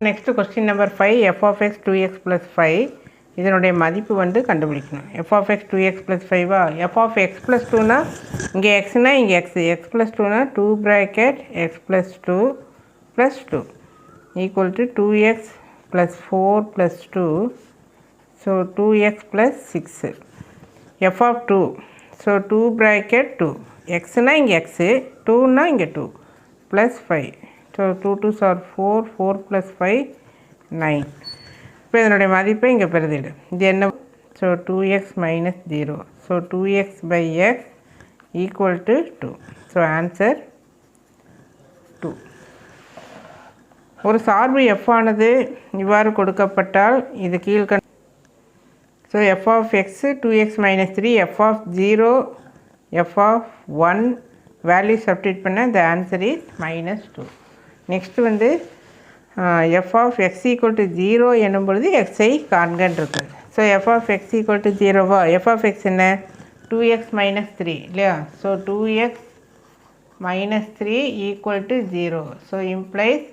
Next question number five f of x two x plus five இதனுடைய மதிப்பு வந்து கண்டுபிடிக்கணும். F of x two x plus ஃபைவா f of x plus டூனா இங்கே எக்ஸ்னா இங்கே எக்ஸ் எக்ஸ் ப்ளஸ் டூனா two bracket x plus two plus two equal to two x plus four plus two so two x plus six f of two so two bracket two எக்ஸ்னால் இங்கே x டூன்னா இங்கே two plus five so two two sir four four plus five nine இப்போ இதனுடைய மதிப்பை இங்கே பெருதிடு இது என்ன? So two x minus zero so two x by x equal to two so answer two ஒரு சார்பு எஃப் ஆனது இவ்வாறு கொடுக்கப்பட்டால் இது கீழ்கண் so f of x two x minus three f of zero f of one value சப்டேட் பண்ண the answer is minus two next வந்து f of x equal to zero என்னும் பொழுது எக்ஸை காண்கன் இருக்குது so f of x equal to ஜீரோவா F of X என்ன? Two X minus three இல்லையா? So two x minus three equal to zero so implies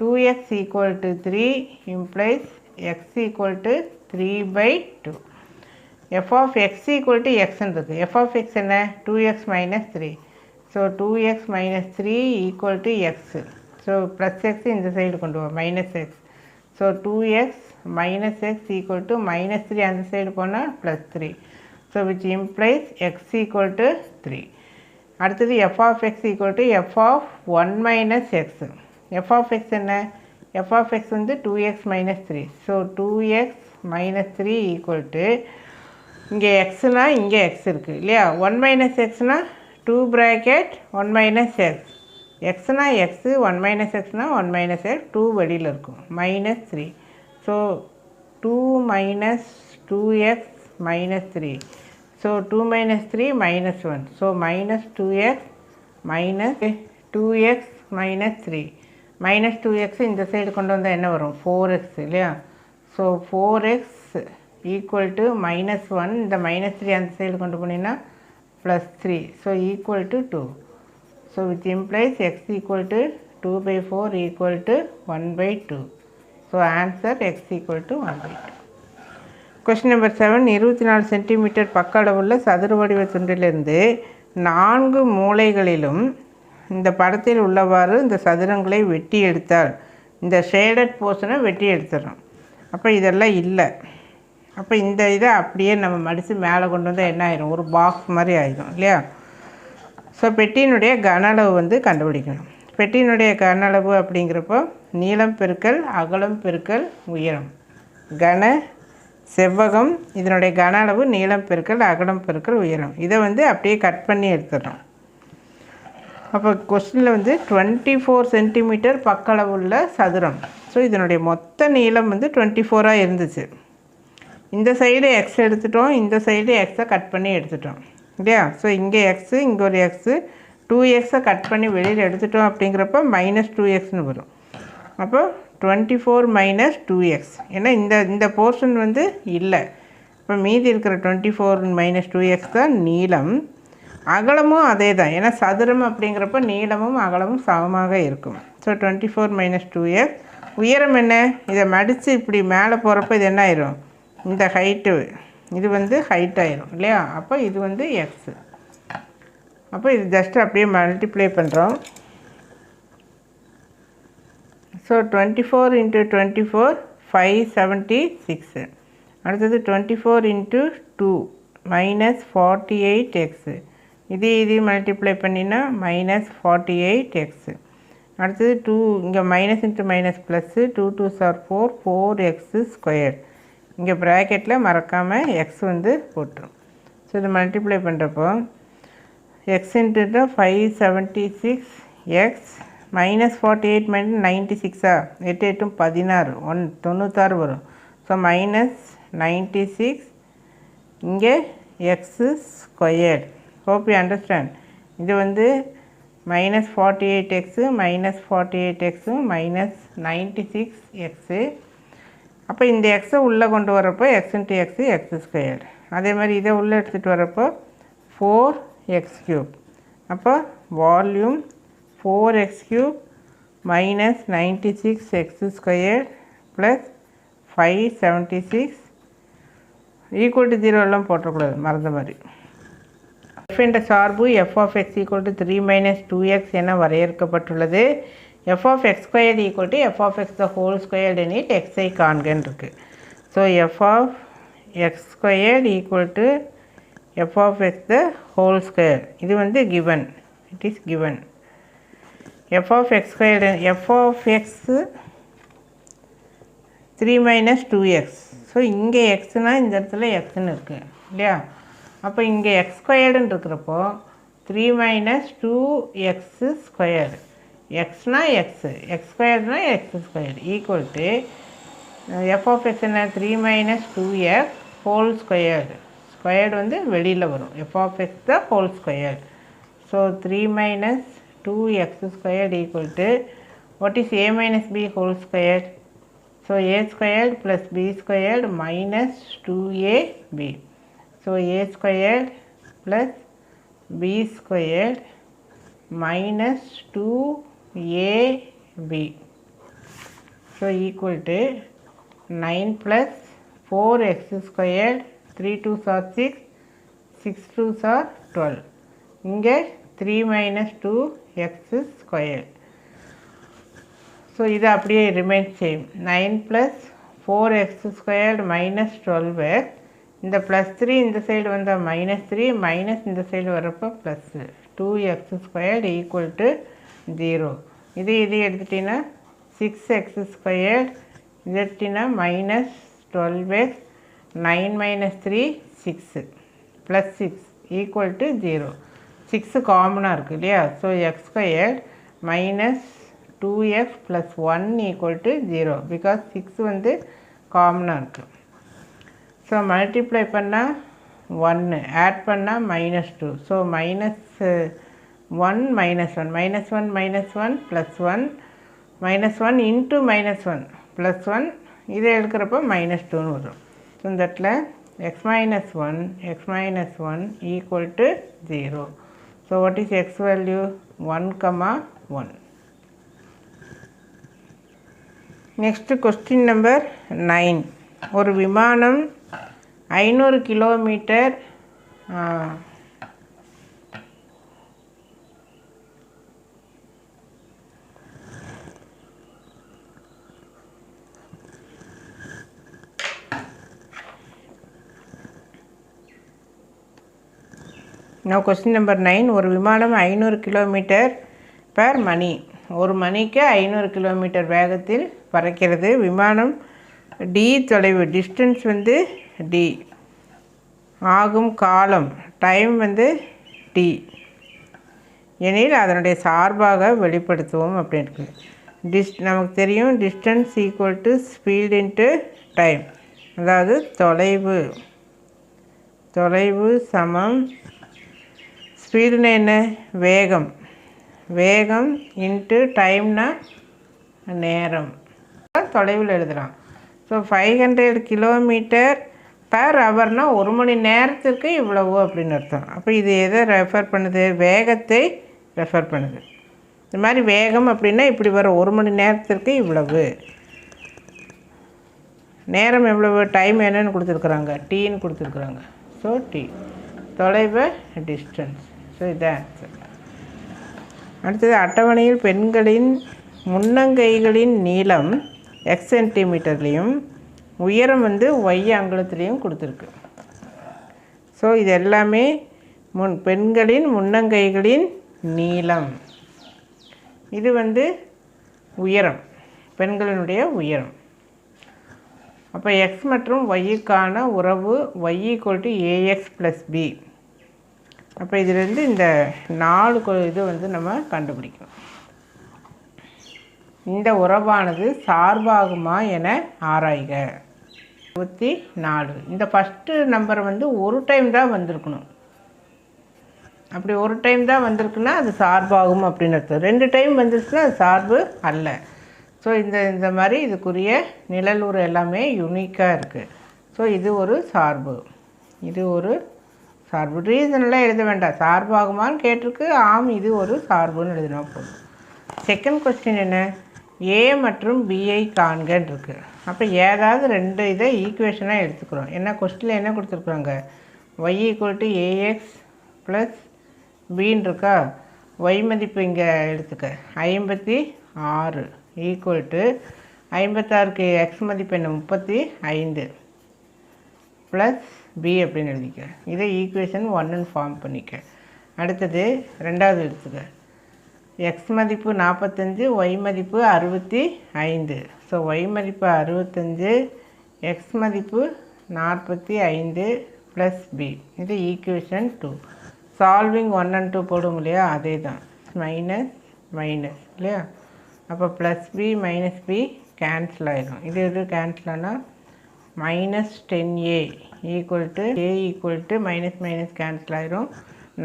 two x equal to three implies x equal to three by two f of x equal to எக்ஸ்ன்னு இருக்குது F of X என்ன? Two x minus three so two x minus three equal to x so plus x இந்த side கொண்டு வா minus x so two x minus x equal to minus three அந்த side போனால் plus three so which implies x equal to three அடுத்தது f of x equal to f of one minus x f of x என்ன? F of X வந்து two x minus three so two x minus three equal to இங்கே எக்ஸ்னால் இங்கே X இருக்குது இல்லையா? One minus எக்ஸ்னால் two bracket one minus x எக்ஸ்னா X one minus எக்ஸ்னால் one minus x two வெளியில் இருக்கும். Minus three so two minus two x minus three so two minus three minus one so minus two x minus two x minus three minus two x இந்த side கொண்டு வந்தால் என்ன வரும்? Four X இல்லையா? So four x equal to minus one இந்த minus three அந்த side கொண்டு போனீங்கன்னா plus three so equal to two so which implies x equal to two by four equal to one by two so answer x equal to one by two question number seven இருபத்தி நாலு centimetre பக்க அளவுள்ள சதுர வடிவ துண்டிலிருந்து நான்கு மூலைகளிலும் இந்த படத்தில் உள்ளவாறு இந்த சதுரங்களை வெட்டி எடுத்தால் இந்த ஷேடட் போர்ஷனை வெட்டி எடுத்துடும் அப்போ இதெல்லாம் இல்லை. அப்போ இந்த இதை அப்படியே நம்ம மடித்து மேலே கொண்டு வந்தால் என்ன ஆயிரும்? ஒரு பாக்ஸ் மாதிரி ஆயிடும் இல்லையா? ஸோ பெட்டியினுடைய கன அளவு வந்து கண்டுபிடிக்கணும். பெட்டியினுடைய கன அளவு அப்படிங்கிறப்போ நீளம் பெருக்கல் அகலம் பெருக்கல் உயரம். கன செவ்வகம் இதனுடைய கன அளவு நீளம் பெருக்கல் அகலம் பெருக்கல் உயரம். இதை வந்து அப்படியே கட் பண்ணி எடுத்துடுறோம் அப்போ கொஸ்டினில் வந்து டுவெண்ட்டி ஃபோர் சென்டிமீட்டர் பக்களவுள்ள சதுரம். ஸோ இதனுடைய மொத்த நீளம் வந்து டுவெண்ட்டி ஃபோராக இருந்துச்சு. இந்த சைடு எக்ஸ் எடுத்துட்டோம் இந்த சைடு எக்ஸை கட் பண்ணி எடுத்துட்டோம். இல்லையா? ஸோ இங்கே எக்ஸு இங்கே ஒரு எக்ஸு டூ எக்ஸை கட் பண்ணி வெளியில் எடுத்துட்டோம் அப்படிங்கிறப்ப மைனஸ் டூ எக்ஸ்னு வரும். அப்போ twenty four minus two x ஏன்னா இந்த இந்த போர்ஷன் வந்து இல்லை. இப்போ மீதி இருக்கிற twenty four minus two x தான் நீளம். அகலமும் அதே தான். ஏன்னா சதுரம் அப்படிங்கிறப்ப நீளமும் அகலமும் சமமாக இருக்கும். So twenty four minus two x உயரம் என்ன? இதை மடித்து இப்படி மேலே போகிறப்ப இது என்ன ஆயிரும்? இந்த ஹைட்டு இது வந்து ஹைட் ஆயிரும் இல்லையா? அப்போ இது வந்து எக்ஸு அப்போ இது ஜஸ்ட் அப்படியே மல்டிப்ளை பண்ணுறோம் so twenty four into twenty four five seventy six அடுத்தது twenty four into two minus forty eight x இது இது மல்டிப்ளை பண்ணினா மைனஸ் ஃபார்ட்டி எயிட் எக்ஸு அடுத்தது டூ இங்கே minus into minus plus two two sir four four x square இங்கே ப்ராக்கெட்டில் மறக்காமல் X வந்து போட்டுரும். ஸோ இது மல்டிப்ளை பண்ணுறப்போ x into five seventy six x minus forty eight minus ninety சிக்ஸா எட்டு எட்டும் பதினாறு ஒன் தொண்ணூத்தாறு வரும். ஸோ மைனஸ் நைன்ட்டி சிக்ஸ் இங்கே x squared hope you understand இது வந்து minus forty eight x minus forty eight x minus ninety six x அப்போ இந்த எக்ஸை உள்ளே கொண்டு வரப்போ x into x x squared அதே மாதிரி இதை உள்ளே எடுத்துகிட்டு வரப்போ ஃபோர் எக்ஸ் க்யூப் அப்போ volume four x cube minus ninety six x square plus five seventy six equal to ஜீரோலாம் போட்டக்கூடாது மறந்த மாதிரி. எஃப் என்ற சார்பு f of x equal to three minus two x என வரையறுக்கப்பட்டுள்ளது. F of x square equal to f of x the whole square Enid எக்ஸை காண்கன்னு இருக்குது so f of x square equal to f of x the whole square இது வந்து given it is given f of x square f of x three minus two x so இங்கே எக்ஸ்னால் இந்த இடத்துல எக்ஸ்ன்னு இருக்குது இல்லையா? அப்போ இங்கே எக்ஸ் ஸ்கொயர்டுன்னு இருக்கிறப்போ three minus two x square எக்ஸ்னால் x X ஸ்கொயர்னா x square equal to f of x என்ன three minus two x whole squared squared வந்து வெளியில் வரும். F of x the whole square so three minus two x squared equal to what is a minus b whole square so a squared plus b squared minus two a b so a squared plus b squared minus two ab so equal to 9 plus 4x squared 3 2s are 6 6 2s are 12 இங்கே 3 minus 2x squared. So இது அப்படியே remain same nine plus four x squared minus twelve x இந்த plus three இந்த side வந்தால் minus three minus இந்த side வரப்போ plus two x squared equal to zero. இது இது எடுத்துட்டிங்கன்னா சிக்ஸ் எக்ஸ் ஸ்கொயர் இது எடுத்திங்கன்னா minus twelve x nine minus three six plus six equal to zero six காமனாக இருக்குது இல்லையா? So x square minus two x plus one equal to zero because six வந்து காமனாக இருக்குது ஸோ மல்டிப்ளை பண்ணால் ஒன்று ஆட் பண்ணால் minus two so minus one minus one minus one minus one plus one minus one into minus one plus one இதை எடுக்கிறப்போ minus டூன்னு வரும். ஸோ இந்த இடத்துல x minus one x minus one equal to zero so what is x value one comma one next question number nine ஒரு விமானம் ஐநூறு kilometre நான் கொஸ்டின் நம்பர் நைன் ஒரு விமானம் ஐநூறு கிலோமீட்டர் பர் மணி. ஒரு மணிக்கு ஐநூறு கிலோமீட்டர் வேகத்தில் பறக்கிறது. விமானம் டி தொலைவு. டிஸ்டன்ஸ் வந்து டி ஆகும் காலம். டைம் வந்து டி எனில் அதனுடைய சார்பாக வெளிப்படுத்துவோம் அப்படின்னு டிஸ் நமக்கு தெரியும் distance equal to speed into time அதாவது தொலைவு. தொலைவு சமம் ஸ்பீடுனா என்ன? வேகம். வேகம் இன்ட்டு டைம்னா நேரம். தொலைவில் எழுதலாம். So five hundred kilometre per ஹவர்னால் ஒரு மணி நேரத்திற்கு இவ்வளவு அப்படின்னு அர்த்தம். அப்போ இது எதை ரெஃபர் பண்ணுது? வேகத்தை ரெஃபர் பண்ணுது. இந்த மாதிரி வேகம் அப்படின்னா இப்படி வரும் ஒரு மணி நேரத்திற்கு இவ்வளவு. நேரம் எவ்வளவு? டைம் என்னன்னு கொடுத்துருக்குறாங்க. டீன்னு கொடுத்துருக்குறாங்க. ஸோ டீ தொலைவு டிஸ்டன்ஸ் ஸோ இதான் அடுத்தது அட்டவணையில் பெண்களின் முன்னங்கைகளின் நீளம் எக்ஸ் சென்டிமீட்டர்லேயும் உயரம் வந்து ஒய் அங்குலத்துலேயும் கொடுத்துருக்கு. ஸோ இது எல்லாமே முன் பெண்களின் முன்னங்கைகளின் நீளம். இது வந்து உயரம் பெண்களினுடைய உயரம். அப்போ எக்ஸ் மற்றும் ஒய்யுக்கான உறவு y equal to a x plus b அப்போ இதிலேருந்து இந்த நாலு இது வந்து நம்ம கண்டுபிடிக்கணும். இந்த உறவானது சார்பாகுமா என ஆராய்க. இருபத்தி நாலு. இந்த ஃபஸ்ட்டு நம்பர் வந்து ஒரு டைம் தான் வந்திருக்கணும். அப்படி ஒரு டைம் தான் வந்திருக்குன்னா அது சார்பாகும் அப்படின்னு அர்த்தம். ரெண்டு டைம் வந்துருச்சுன்னா அது சார்பு அல்ல. ஸோ இந்த இந்த மாதிரி இதுக்குரிய நிழலூர் எல்லாமே யுனிக்காக இருக்குது ஸோ இது ஒரு சார்பு. இது ஒரு சார்பு. ரீசனெல்லாம் எழுத வேண்டாம். சார்பாகுமான்னு கேட்டிருக்கு. ஆம் இது ஒரு சார்புன்னு எழுதினா போதும். செகண்ட் கொஸ்டின் என்ன? ஏ மற்றும் பிஐ காண்கன்னு இருக்குது அப்போ ஏதாவது ரெண்டு இதை ஈக்குவேஷனாக எடுத்துக்கிறோம். என்ன கொஸ்டினில் என்ன கொடுத்துருக்குறாங்க? Y equal to a x plus பின்னு இருக்கா ஒய் மதிப்பு இங்கே எடுத்துக்க. ஐம்பத்தி ஆறு ஈக்குவல் டு ஐம்பத்தாறுக்கு எக்ஸ் மதிப்பு என்ன? முப்பத்தி ஐந்து ப்ளஸ் பி அப்படின்னு எழுதிக்க. இதை ஈக்குவேஷன் ஒன்னுன்னு ஃபார்ம் பண்ணிக்க. அடுத்தது ரெண்டாவது எடுத்துக்க எக்ஸ் மதிப்பு நாற்பத்தஞ்சு ஒய் மதிப்பு அறுபத்தி ஐந்து. ஸோ ஒய் மதிப்பு அறுபத்தஞ்சு எக்ஸ் மதிப்பு நாற்பத்தி ஐந்து ப்ளஸ் பி இது equation two solving one and two போடும் இல்லையா? அதே தான் மைனஸ் மைனஸ் இல்லையா? அப்போ plus b minus b cancel ஆகிடும் இது எது கேன்சல் ஆனால் minus ten a equal to a equal to minus minus cancel ஆகிடும்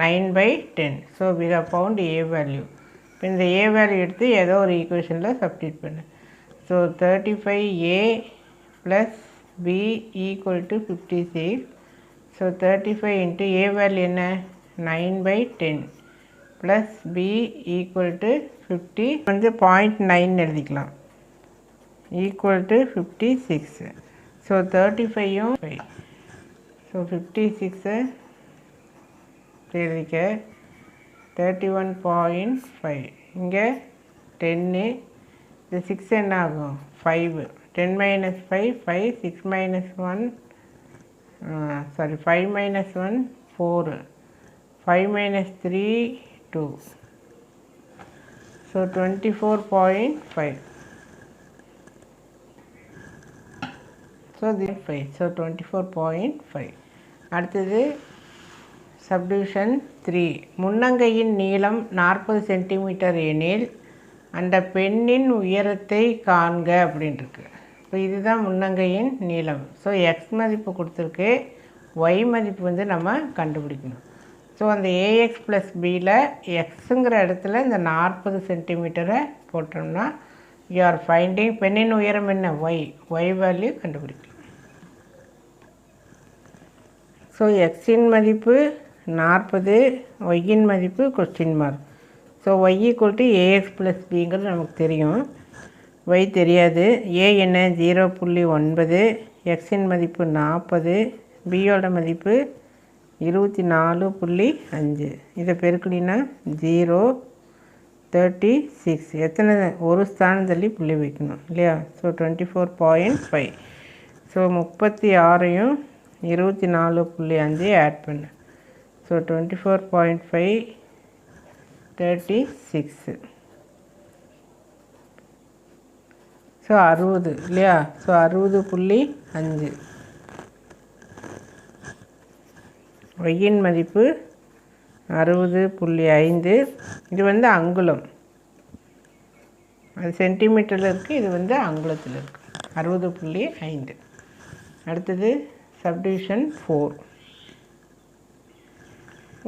nine by ten so we have found a value இப்போ இந்த ஏ வேல்யூ எடுத்து ஏதோ ஒரு ஈக்குவேஷனில் சப்ஸ்டியூட் பண்ணு. So thirty five A plus B equal to fifty six so thirty five into A value என்ன nine by ten plus B equal to fifty வந்து point nine எழுதிக்கலாம். Equal to fifty six so thirty ஃபைவும் five so fifty six तेज़ी के तटी one point five six five ten minus six minus sorry five minus four five minus two so twenty four point five so the फै सो twenty four point फै அடுத்தது subdivision three முன்னங்கையின் நீளம் நாற்பது centimetre எனில் அந்த பெண்ணின் உயரத்தை காண்க அப்படின்ட்டுருக்கு இப்போ இதுதான் முன்னங்கையின் நீளம். ஸோ எக்ஸ் மதிப்பு கொடுத்துருக்கு. ஒய் மதிப்பு வந்து நம்ம கண்டுபிடிக்கணும். ஸோ அந்த ஏஎக்ஸ் ப்ளஸ் பியில் எக்ஸுங்கிற இடத்துல இந்த நாற்பது சென்டிமீட்டரை போட்டோம்னா யூ ஆர் ஃபைண்டிங் பெண்ணின் உயரம் என்ன? ஒய் ஒய் வேல்யூ கண்டுபிடிக்கலாம். ஸோ எக்ஸின் மதிப்பு நாற்பது ஒய்யின் மதிப்பு question mark so Y equal to A X plus பிங்கிறது நமக்கு தெரியும். ஒய் தெரியாது. ஏ என்ன? ஜீரோ புள்ளி ஒன்பது. எக்ஸின் மதிப்பு நாற்பது. பியோட மதிப்பு இருபத்தி நாலு புள்ளி அஞ்சு. இதை பெருக்கலினா ஜீரோ தேர்ட்டி சிக்ஸ் எத்தனை? ஒரு ஸ்தானம் தள்ளி புள்ளி வைக்கணும் இல்லையா? So twenty four point five so முப்பத்தி ஆறையும் இருபத்தி நாலு புள்ளி அஞ்சு ஆட் பண்ணு. So twenty four point five thirty six so அறுபது இல்லையா? ஸோ அறுபது புள்ளி அஞ்சு. ஒய்யின் மதிப்பு அறுபது புள்ளி ஐந்து. இது வந்து அங்குலம். அது சென்டிமீட்டரில் இருக்குது இது வந்து அங்குலத்தில் இருக்குது அறுபது புள்ளி ஐந்து. அடுத்தது சப்டிவிஷன் ஃபோர்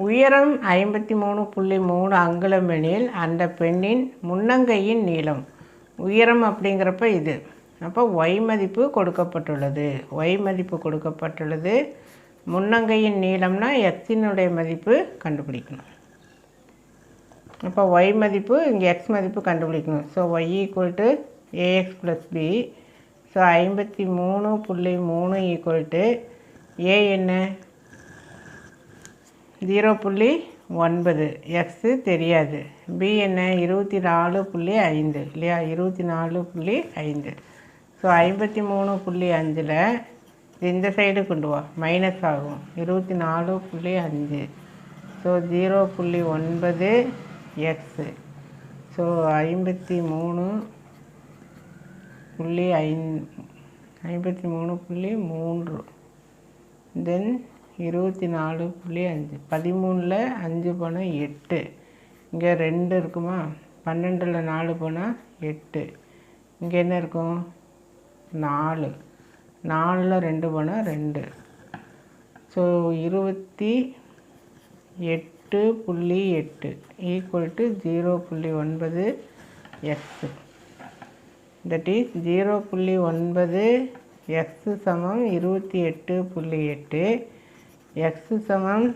உயரம் ஐம்பத்தி மூணு புள்ளி மூணு அங்குலம் எனில் அந்த பெண்ணின் முன்னங்கையின் நீளம். உயரம் அப்படிங்கிறப்ப இது. அப்போ ஒய் மதிப்பு கொடுக்கப்பட்டுள்ளது. ஒய் மதிப்பு கொடுக்கப்பட்டுள்ளது. முன்னங்கையின் நீளம்னா எக்ஸினுடைய மதிப்பு கண்டுபிடிக்கணும். அப்போ ஒய் மதிப்பு இங்கே எக்ஸ் மதிப்பு கண்டுபிடிக்கணும். So Y equal to A X plus B so ஐம்பத்தி மூணு புள்ளி மூணு ஈக்குவல் டு ஏ என்ன? ஜீரோ புள்ளி ஒன்பது. எக்ஸு தெரியாது. பி என்ன? இருபத்தி நாலு புள்ளி ஐந்து இல்லையா? இருபத்தி நாலு புள்ளி ஐந்து. ஸோ ஐம்பத்தி மூணு புள்ளி அஞ்சில் இந்த சைடு கொண்டு வா. மைனஸ் ஆகும். இருபத்தி நாலு புள்ளி அஞ்சு. ஸோ ஜீரோ புள்ளி ஒன்பது எக்ஸு ஸோ ஐம்பத்தி மூணு புள்ளி ஐந் ஐம்பத்தி மூணு புள்ளி மூன்று. தென் இருபத்தி நாலு புள்ளி அஞ்சு. பதிமூணில் அஞ்சு போனால் எட்டு. இங்கே ரெண்டு இருக்குமா? பன்னெண்டில் நாலு போனால் எட்டு. இங்கே என்ன இருக்கும்? நாலு. நாலில் ரெண்டு போனால் ரெண்டு. ஸோ இருபத்தி எட்டு புள்ளி எட்டு. ஈக்குவல் டு ஜீரோ புள்ளி ஒன்பது எக்ஸு தட் இஸ் ஜீரோ புள்ளி ஒன்பது எக்ஸு சமம் இருபத்தி எட்டு புள்ளி எட்டு எக்ஸு சமம்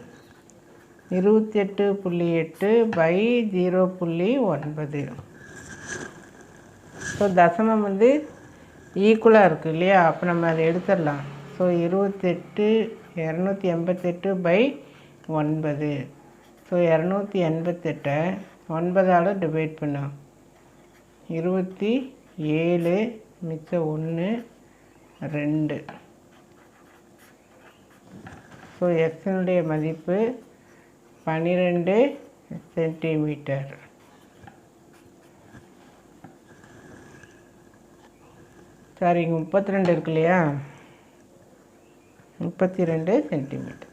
இருபத்தி எட்டு புள்ளி எட்டு பை ஜீரோ புள்ளி ஒன்பது. ஸோ தசமம் வந்து ஈக்குவலாக இருக்குது இல்லையா? அப்போ நம்ம அதை எடுத்துடலாம். ஸோ இருபத்தெட்டு இரநூத்தி எண்பத்தெட்டு பை ஒன்பது. ஸோ இரநூத்தி எண்பத்தெட்டை ஒன்பதால் டிவைட் பண்ணோம். இருபத்தி ஏழு மிச்சம் ஒன்று ரெண்டு. ஸோ எக்ஸனுடைய மதிப்பு பன்னிரெண்டு சென்டிமீட்டர் சாரி இங்கே முப்பத்தி ரெண்டு இருக்கு இல்லையா? முப்பத்தி ரெண்டு சென்டிமீட்டர்